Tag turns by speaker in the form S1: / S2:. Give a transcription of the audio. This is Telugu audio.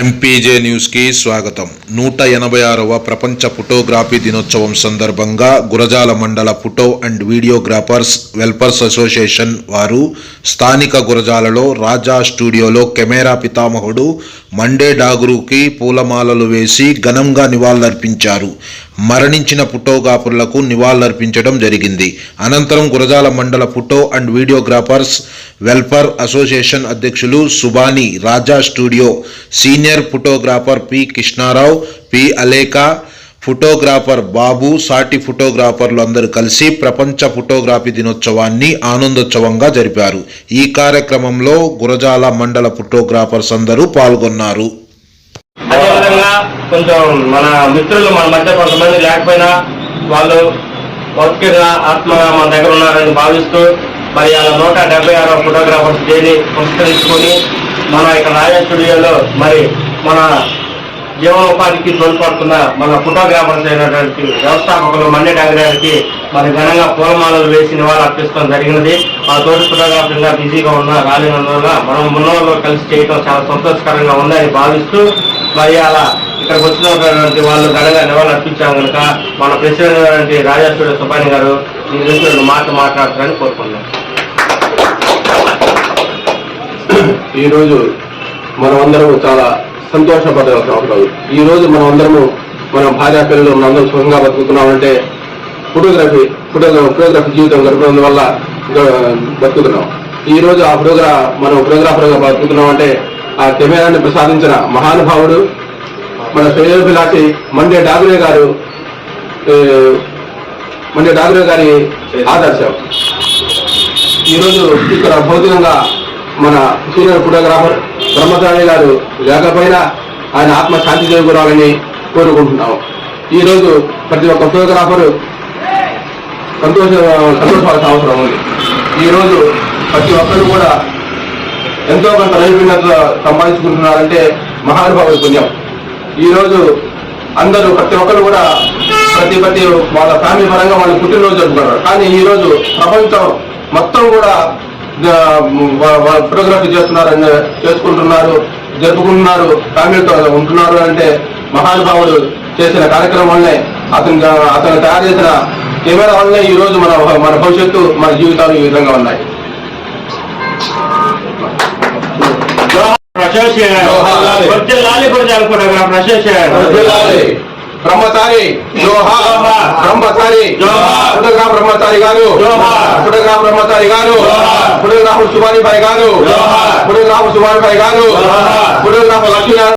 S1: ఎంపీజే న్యూస్కి స్వాగతం. నూట ఎనభై ఆరవ ప్రపంచ ఫోటోగ్రఫీ దినోత్సవం సందర్భంగా గురజాల మండల photo and videographers welfares association వారు స్థానిక గురజాలలో రాజా స్టూడియోలో కెమెరా పితామహుడు మండే డాగురుకి పూలమాలలు వేసి ఘనంగా నివాళులర్పించారు. మరణించిన ఫోటోగ్రాఫర్లకు నివాళులర్పించడం జరిగింది. అనంతరం గురజాల మండల photo and videographers welfare association అధ్యక్షులు Subani Raja studio senior photographer P Krishnarao P Aleka photographer Babu సాటి ఫోటోగ్రాఫర్లు అందరూ కలిసి ప్రపంచ ఫోటోగ్రఫీ దినోత్సవాన్ని ఆనందోత్సవంగా జరిపారు. ఈ కార్యక్రమంలో గురజాల మండల ఫోటోగ్రాఫర్స్ అందరూ పాల్గొన్నారు.
S2: అదేవిధంగా కొంచెం మన మిత్రులు మన మధ్య కొంతమంది లేకపోయినా వాళ్ళు భౌతికంగా ఆత్మగా మన దగ్గర ఉన్నారని భావిస్తూ మరి అలా నూట డెబ్బై ఆరో ఫోటోగ్రాఫర్స్ డేని పురస్కరించుకొని మన ఇక్కడ రాజా స్టూడియోలో మరి మన జీవనోపాధికి తోడ్పడుతున్న మన ఫోటోగ్రాఫర్స్ అయినటువంటి వ్యవస్థాపకులు మండే గారికి మరి ఘనంగా పూలమాలలు వేసి నివాళులు అర్పిస్తాం జరిగినది. మా తోటి ఫోటోగ్రాఫర్గా బిజీగా ఉన్న రాలేనందువల్ల మనం మున్నోళ్ళు కలిసి చేయడం చాలా సంతోషకరంగా ఉందని భావిస్తూ మరి అలా ఇక్కడికి వచ్చినటువంటి వాళ్ళు ఘనంగా నివాళులు అర్పించాం కనుక మన ప్రెసిడెంట్ అయినటువంటి సుబ్బాని గారు ఈ గురించి రెండు మాటలు మాట్లాడతారని కోరుకున్నాం
S3: ఈరోజు మనమందరము చాలా సంతోషపడాల్సిన అవసరం ఈ రోజు మనం మన భార్య పిల్లలు మనందరం సుఖంగా బతుకుతున్నామంటే ఫోటోగ్రఫీ ఫోటోగ్రఫీ ఫోటోగ్రఫీ జీవితం గడపడం వల్ల బతుకుతున్నాం. ఈ రోజు ఆ ఫోటోగ్రా మనం ఫోటోగ్రాఫర్గా బతుకుతున్నాం అంటే ఆ కెమెరాని ప్రసాదించిన మహానుభావుడు మన శ్రేయోభిలాషి మండే డాగురే గారు మండే డాగురే గారి ఆదర్శం. ఈరోజు ఇక్కడ భౌతికంగా మన సీనియర్ ఫోటోగ్రాఫర్ బ్రహ్మచారి గారు లేకపోయినా ఆయన ఆత్మ శాంతి చేకూరాలని కోరుకుంటున్నాము. ఈ రోజు ప్రతి ఒక్క ఫోటోగ్రాఫరు సంతోష సంతోషపడాల్సిన అవసరం ఉంది. ఈ రోజు ప్రతి ఒక్కరు కూడా ఎంతో కొంత నైపుణ్యత సంపాదించుకుంటున్నారంటే మహానుభావుల పుణ్యం. ఈ రోజు అందరూ ప్రతి ఒక్కరు కూడా ప్రతి ప్రతి వాళ్ళ ఫ్యామిలీ పరంగా వాళ్ళు పుట్టినరోజు జరుపుకుంటారు. కానీ ఈ రోజు ప్రపంచం మొత్తం కూడా ఫోటోగ్రఫీ చేస్తున్నారని చేసుకుంటున్నారు జరుపుకుంటున్నారు ఫ్యామిలీతో ఉంటున్నారు అంటే మహానుభావుడు చేసిన కార్యక్రమం వల్లనే అతను అతను తయారు చేసిన కెమెరా వల్లనే ఈ రోజు మన మన భవిష్యత్తు మన జీవితాలు ఈ విధంగా ఉన్నాయి.
S2: లాలి. గురజాల ఫోటోగ్రాఫర్ అసోసియేషన్
S3: బ్రహ్మచారి జోహార్. బ్రహ్మచారి.
S2: జోహార్.
S3: ఫోటోగ్రాఫ్ బ్రహ్మచారి గారు. ఫోటోగ్రాఫ్ బ్రహ్మచారి గారు. ఫోటోగ్రాఫర్ సుబాని భాయ్ గారు. ఫోటోగ్రాఫర్ సుబాని భాయ్ గారు. ఫోటోగ్రాఫర్ లక్ష్మీనారాయణ